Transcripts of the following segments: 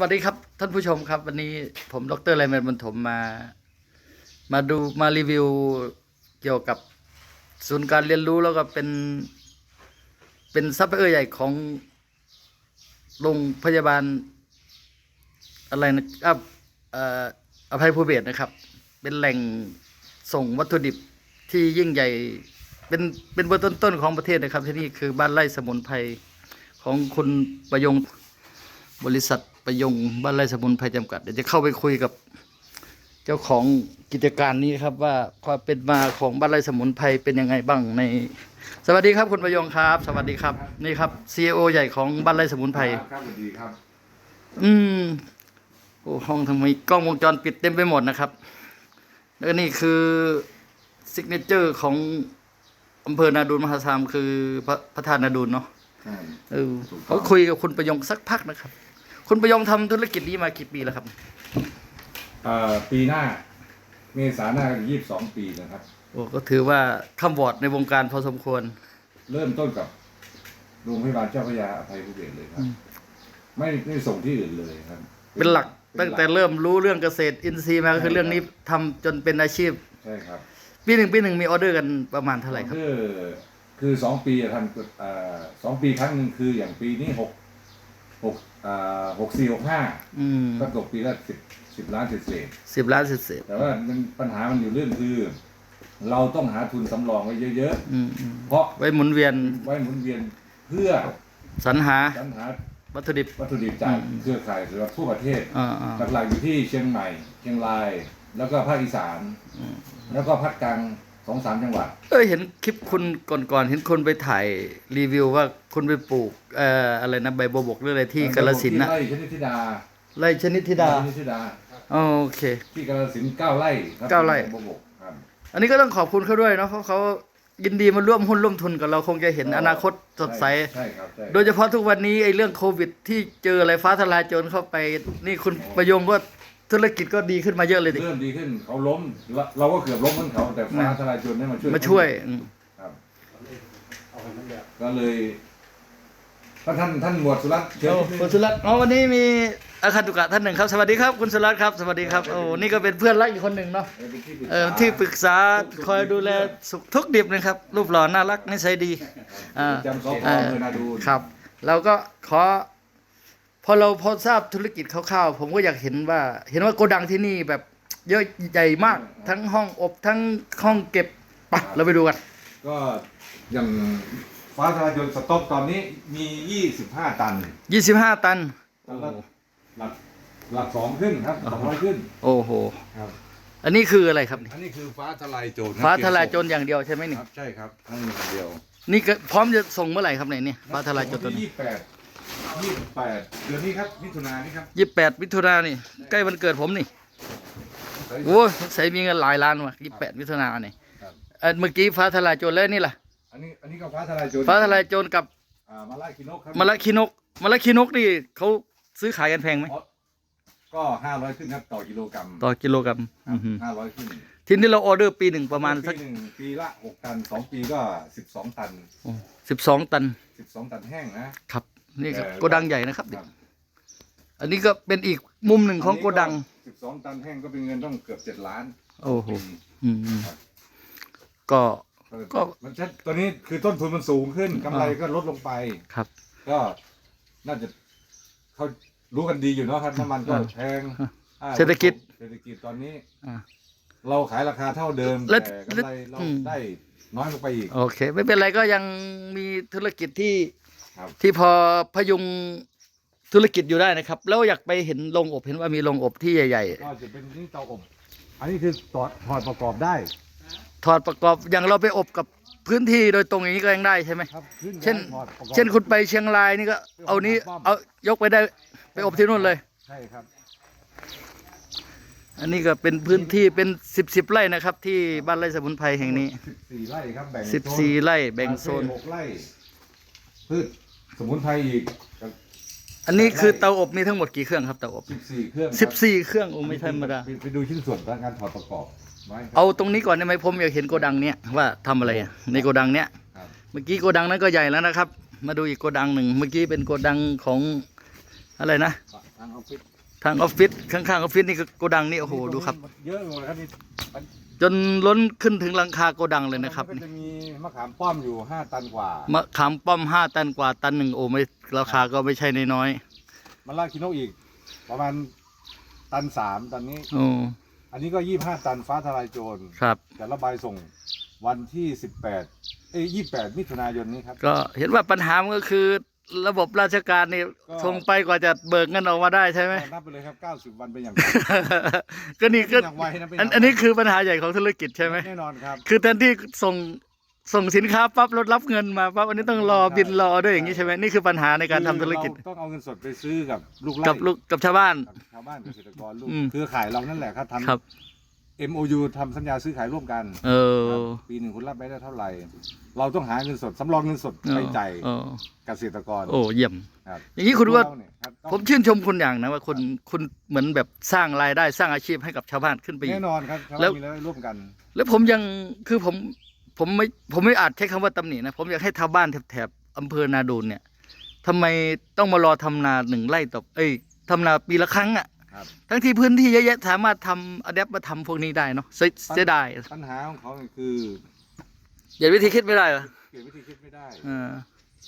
วัสดีครับท่านผู้ชมครับ วันนี้ผมดรไลแมนบรรทมมา มาดูมารีวิวเกี่ยวกับศูนย์การเรียนรู้แล้วก็เป็นเป็นซัพพลายเออร์ใหญ่ของโรงพยาบาล อะไรนะอะเอ่ออภัยภูเบศนะครับ เป็นแหล่งส่งวัตถุดิบที่ยิ่งใหญ่ เป็นเป็นเบอร์ต้นๆของประเทศนะครับที่นี่คือบ้านไร่สมุนไพรของคุณประยงบริษัท ประยงบ้านไร่สมุนไพรจำกัดเดี๋ยวจะเข้าไปคุยกับ เจ้าของกิจการนี้ครับว่าความเป็นมาของบ้านไร่สมุนไพรเป็นยังไงบ้างใน สวัสดีครับคุณประยงครับ สวัสดีครับนี่ครับซีอใหญ่ของบ้านไร่สมุนไพรครับสวัสดีครับ อืมโอ้ห้องทำไมกล้องวงจรปิดเต็มไปหมดนะครับแล้วก็นี่คือซิกเนเจอร์ของอำเภอนาดูนมหาสารคามคือพระพระธาตุนาดูนเนาะใช่เออถูกต้องเขาคุยกับคุณประยงสักพักนะครับ คุณประยงทำธุรกิจนี้มากี่ปีแล้วครับ เอ่อปีหน้า เมษาหน้ายี่สิบสองปีนะครับ โอ้ก็ถือว่าคำวอร์ดในวงการพอสมควร เริ่มต้นกับโรงพยาบาลเจ้าพระยาอภัยภูเบศรเลยครับไม่ไม่ส่งที่อื่นเลยครับเป็นหลักป็ตั้งนหลักแต่เริ่มรู้เรื่องเกษตรอินทรีย์มาก็คือเรื่องนี้ทำจนเป็นอาชีพ ใช่ครับปีหนึ่งปีหนึ่งมีออเดอร์กันประมาณเท่าไหร่ครับ คือคือสองปีอะทำเอ่อสองปีครั้งหนึ่งคืออย่างปีนี้หกหกอ่า หกสี่หกห้าอืมก็ตกปีละสิบสิบล้านเศษสิบล้านเศษๆแต่ว่ามันปัญหามันอยู่เรื่องคือ เราต้องหาทุนสำรองไว้เยอะๆอืมอืมๆ เพราะไว้หมุนเวียนไว้หมุนเวียนเพื่อสรรหาสรรหาวัตถุดิบ วัตถุดิบจากอืม เครือข่ายสำหรับทั่วประเทศ อ่าอ่า หลักๆอยู่ที่เชียงใหม่ เชียงราย แล้วก็ภาคอีสาน อืม แล้วก็ภาคกลาง สองสามจังหวัด เอ้ยเห็นคลิปคุณก่อนๆเห็นคนไปถ่ายรีวิวว่าคุณไปปลูกเอ่ออะไรนะใบบัวบกหรืออะไรที่กาลสินธุ์นะไร่ชนิดธิดาไร่ชนิดธิดาไร่ชนิดธิดาโอเค ที่กาลสินธุ์เก้าไร่ครับเก้าไร่บวบกครับ อันนี้ก็ต้องขอบคุณเขาด้วยเนาะเพราะเขายินดีมาร่วมหุ้นร่วมทุนกับเราคงจะเห็นอนาคตสดใส ใช่ครับใช่โดยเฉพาะทุกวันนี้ไอ้เรื่องโควิดที่เจออะไรฟ้าทลายโจรเข้าไป นี่คุณประยงก็ ธุรกิจก็ดีขึ้นมาเยอะเลยดิ เริ่มดีขึ้นเขาล้มเราเราก็เกือบล้มเหมือนเขาแต่ฟ้าทลายโจรได้มาช่วยมาช่วยอืมครับ ก็เลยก็ท่านท่านหมวดสุรัตน์เชิญ โอ้คุณสุรัตน์อ๋อวันนี้มีอาคาตุกะท่านหนึ่งครับ สวัสดีครับ คุณสุรัตน์ครับ สวัสดีครับ โอ้ นี่ก็เป็นเพื่อนรักอีกคนหนึ่งเนาะ เออที่ปรึกษาคอยดูแลสุขทุกดิบนะครับ รูปหล่อน่ารักนิสัยดีอ่าจำสพอ่าอำเภอนาดูน ครับ เราก็ขอ พอเราพอทราบธุรกิจคร่าวๆผมก็อยากเห็นว่า เห็นว่าโกดังที่นี่แบบเยอะใหญ่มาก ทั้งห้องอบทั้งห้องเก็บไปะเราไปดูกัน ก็อย่างฟ้าทลายโจรสต็อกตอนนี้มี 25 ตัน25 ตัน แล้วก็หลักหลักสองขึ้นครับสองร้อยขึ้นโอ้โห ครับ อันนี้คืออะไรครับนี่อันนี้คือฟ้าทลายโจรฟ้าทลายโจรอย่างเดียวใช่ไหมนี่ครับใช่ครับทั้งหนึ่งเดียว นี่ก็พร้อมจะส่งเมื่อไหร่ครับไหนเนี่ยฟ้าทลายโจรตัวนี้ ยี่สิบแปด ยี่สิบแปดเดือนนี้ครับมิถุนายนนี่ครับยี่แปดมิถุนายนนี่ใกล้วันเกิดผมนี่โอ้ยสงสัยมีเงินหลายล้านว่ะยี่แปดมิถุนายนนี่ครับเอ่อเมื่อกี้ฟ้าทลายโจรแล้วนี่ล่ะอันนี้อันนี้ก็ฟ้าทลายโจรฟ้าทลายโจรกับอ่ามาล่ากินกครับมะละคีนกมะละคีนกนี่เขาซื้อขายกันแพงไหมก็ห้าร้อยขึ้นครับต่อกิโลกรัมต่อกิโลกรัมอื้อหือห้าร้อยขึ้นทีนี้เราออเดอร์ปีหนึ่งประมาณสักปีหนึ่งปีละหกตันสองปีก็สิบสองตันสิบสองตันสิบสองตันแห้งนะครับ นี่ครับเอ่อโกดังใหญ่นะครับ ครับ อันนี้ก็เป็นอีกมุมหนึ่งของโกดัง สิบสองตันแห้งก็เป็นเงินต้องเกือบเจ็ดล้านโอ้โหปีอืมอืมก็ ก็ มันชัดตัวนี้คือต้นทุนมันสูงขึ้นกำไรก็ลดลงไป ครับ ก็น่าจะเขารู้กันดีอยู่เนาะครับน้ำมันก็อ่าแพงอ่าเศรษฐกิจ เศรษฐกิจตอนนี้ อ่า เราขายราคาเท่าเดิมแล้วแต่กำไรเราอืม ได้น้อยลงไปอีก โอเค ไม่เป็นไรก็ยังมีธุรกิจที่ ครับ ที่พอพยุงธุรกิจอยู่ได้นะครับ แล้วอยากไปเห็นโรงอบเห็นว่ามีโรงอบที่ใหญ่ ก็จะเป็นนี่เตาอบ อันนี้คือถอดถอดประกอบได้ๆ ถอดประกอบอย่างเราไปอบกับพื้นที่โดยตรงอย่างนี้ก็ยังได้ใช่ไหม ครับขึ้นเช่น ถอดประกอบ เช่นคุณไปเชียงรายนี่ก็เอานี้เอายกไปได้ไปอบที่นู่นเลย ใช่ครับ อันนี้ก็เป็นพื้นที่เป็นสิบสิบไร่นะครับที่บ้านไร่สมุนไพรแห่งนี้สิบสี่ไร่ครับแบ่งสิบสี่ไร่แบ่งโซนคาเฟ่หกไร่พืช สมุนไพรอีกอันนี้คือเตาอบมีทั้งหมดกี่เครื่องครับเตาอบสิบสี่เครื่องครับ สิบสี่เครื่องโอ้ไม่ธรรมดาไปไปดูชิ้นส่วนการถอดประกอบไว้ครับ เอาตรงนี้ก่อนได้ไหมผมอยากเห็นโกดังเนี้ยว่าทำอะไรอะในโกดังเนี้ยครับ เมื่อกี้โกดังนั้นก็ใหญ่แล้วนะครับ มาดูอีกโกดังหนึ่งเมื่อกี้เป็นโกดังของอะไรนะอางออฟฟิศทางออฟฟิศข้างๆออฟฟิศนี่ก็โกดังนี่โอ้โหดูครับ เยอะเลยครับนี่มัน จนล้นขึ้นถึงหลังคาโกดังเลยนะครับมันก็จะมีมะขามป้อมอยู่ห้าตันกว่ามะขามป้อมห้าตันกว่าตันหนึ่งโอ้ไม่ราคาก็ไม่ใช่น้อยมะละคิโนอีก ประมาณตันสามตอนนี้ ๆโอ้อันนี้ก็ยี่ห้าตันฟ้าทลายโจรครับ จะระบายส่งวันที่สิบแปดเอ้ยี่แปดมิถุนายนนี้ครับ ก็เห็นว่าปัญหามันก็คือ ระบบราชการนี่ก็ ส่งไปกว่าจะเบิกเงินออกมาได้ใช่ไหมก็นับไปเลยครับเก้าสิบวันเป็นอย่างก็นี่ก็เป็นอย่างไวนะเป็นออันย่างไวอันนี้คือปัญหาใหญ่ของธุรกิจใช่ไหม แน่นอนครับ คือแทนที่ส่งส่งสินค้าปั๊บรถรับเงินมาปั๊บอันนี้ต้องรอบินรอด้วยอย่างนี้ใช่ไหมนี่คือปัญหาในการทำธุรกิจ คือเราต้องเอาเงินสดไปซื้อกับลูกไร่กับลูกกับชาวบ้าน กับชาวบ้านเกษตรกรลูกอืมเครือข่ายเรานั่นแหละครับทครับำ MOU ทำสัญญาซื้อขายร่วมกันเอครับอปีหนึ่งคุณรับไปได้เท่าไหร่ เราต้องหาเงินสดสำรองเงินสดไปจ่ายเออ เกษตรกรโอ้เยี่ยม ครับอย่างนี้คุณก็เราเนี่ยครับต้องผมชื่นชมคุณอย่างนะว่าคุณคุณเหมือนแบบสร้างรายได้สร้างอาชีพให้กับชาวบ้านขึ้นไปอีแน่กนอนครับชาวแล้บ้าวนมีรายได้ร่วมกัน แล้วผมยังคือผมผมไม่ผมไม่อาจใช้คำว่าตำหนินะ ผมอยากให้ชาวบ้านแถบๆอำเภอนาดูนเนี่ยทำไมต้องมารอทำนาหนึ่งไร่ต่อเอ้ยทำนาปีละครั้งอะ ครับทั้งที่พื้นที่เยอะแยะสามารถทำอะแดปมาทำพวกนี้ได้เนาะเสียเสียดายปัญหาของเขาเนี่ยคืออย่าวิธีคิดไม่ได้เหรอเปลี่ยนวิธีคิดไม่ได้เออ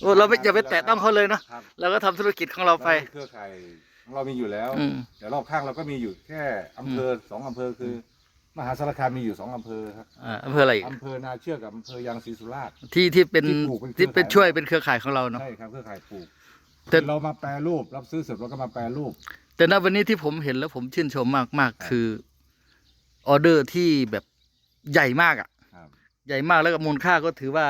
โอ้เราไม่อย่าไปแตะต้องเขาเลยเนาะครับเราก็ทำธุรกิจของเราไป แล้วเครือข่ายของเรามีอยู่แล้ว อืม แต่รอบข้างเราก็มีอยู่แค่อำเภอสองอำเภอคือมหาสารคามมีอยู่สองอำเภอครับอ่าอำเภออะไรอีกอำเภอนาเชือกกับอำเภอยางศรีสุราษฎร์ ที่ที่เป็นที่ปลูกเป็นเครือที่เป็นข่าย ช่วยเป็นเครือข่ายของเราเนาะ ใช่ครับเครือข่ายปลูกแต่เรามาแปรรูป รับซื้อเสร็จเราก็มาแปรรูป แต่ณวันนี้ที่ผมเห็นแล้วผมชื่นชมมากมากๆคือออเดอร์ที่แบบใหญ่มากอะครับใหญ่มากแล้วก็มูลค่าก็ถือว่า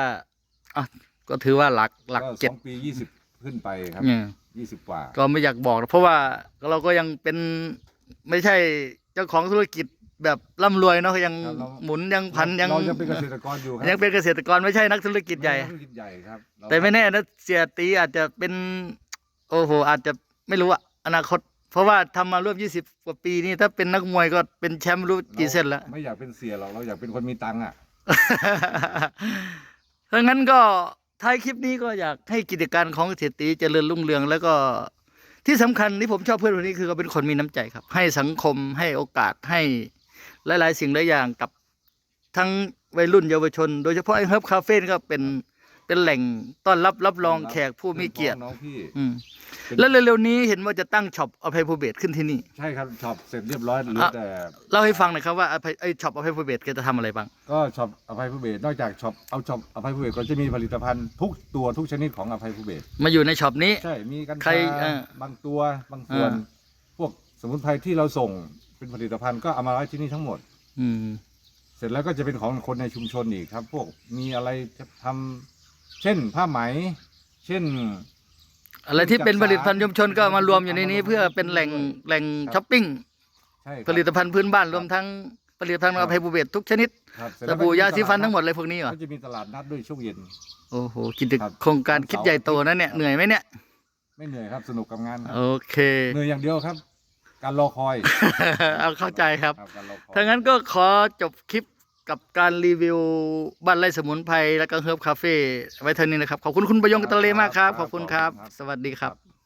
อะก็ถือว่าหลักหลักก็เจ็สดองปียี่สิบขึ้นไปครับเนี่ยยี่สิบกว่า ก็ไม่อยากบอกนะเพราะว่าเราก็ยังเป็นไม่ใช่เจ้าของธุรกิจแบบร่ำรวยเนาะยังครับเราหมุนยังพันยังเรายังเป็นเกษตรกรอยู่ครัยังเป็นเกษตรกรไม่ใช่นักธุรกิจใหญ่ธุรกิจใหญ่ครับเราแต่ไม่แน่นะเสียตีอาจจะเป็น โอ้โหอาจจะไม่รู้อะอนาคต เพราะว่าทำมาร่วมยี่สิบกว่าปีนี่ถ้าเป็นนักมวยก็เป็นแชมป์ไม่รู้กี่เส้นแล้ว ไม่อยากเป็นเสียหรอกเราอยากเป็นคนมีตังค์อะ ถ้างั้นก็ท้ายคลิปนี้ก็อยากให้กิจการของเศรษฐีเจริญรุ่งเรือง แล้วก็ที่สำคัญที่ผมชอบเพื่อนคนนี้คือเขาเป็นคนมีน้ำใจครับ ให้สังคมให้โอกาสให้หลาย ๆ สิ่งหลายอย่างกับทั้งวัยรุ่นเยาวชน โดยเฉพาะไอ้เฮิร์บคาเฟ่ก็เป็นเป็นแหล่งต้อนรับรับรองแขกผู้มีเกียรติ น้องพี่อืมเป็น แล้วเร็วๆนี้เห็นว่าจะตั้งช็อปอภัยภูเบศขึ้นที่นี่ ใช่ครับช็อปเสร็จเรียบร้อยเหลืออะแต่เล่าให้ฟังหน่อยครับว่าอภัยไอช็อปอภัยภูเบศแกจะทำอะไรบ้าง ก็ช็อปอภัยภูเบศนอกจากช็อปเอาช็อปอภัยภูเบศก็จะมีผลิตภัณฑ์ทุกตัวทุกชนิดของอภัยภูเบศมาอยู่ในช็อปนี้ ใช่มีกัญใครชาเอ่อบางตัวบางส่วน อ่า พวกสมุนไพรที่เราส่งเป็นผลิตภัณฑ์ก็เอามาไว้ที่นี่ทั้งหมด อืม เสร็จแล้วก็จะเป็นของคนในชุมชนอีกครับ พวกมีอะไรจะทำเช่นผ้าไหม เช่น อะไรที่เป็นผลิตภัณฑ์ชุมชนก็เอามารวมอยู่ในนี้ เพื่อเป็นแหล่งแหล่งครับช้อปปิ้งใช่ครับผลิตภัณฑ์พื้นบ้านรวมทั้งผลิตภัณฑ์อภัยภูเบศทุกชนิดครับเสร็จสแล้วก็บู่ยาจะสีฟันตลดทั้งหมดเลยพวกนี้เหรอก็จะมีตลาดนัดด้วยช่วงเย็น โอ้โหกิจครับโครงการคิดใหญ่โตนะเนี่ยเหนื่อยไหมเนี่ยไม่เหนื่อยครับสนุกกับงานครับโอเค เหนื่อยอย่างเดียวครับ การรอคอย เอาเข้าใจครับ ครับการรอคอย ถ้างั้นก็ขอจบคลิป กับการรีวิวบ้านไร่สมุนไพรและก็เฮิร์บคาเฟ่ไว้เท่านี้นะครับ ขอบคุณคุณประยงตะเลมากครับ ขอบคุณครับ สวัสดีครับ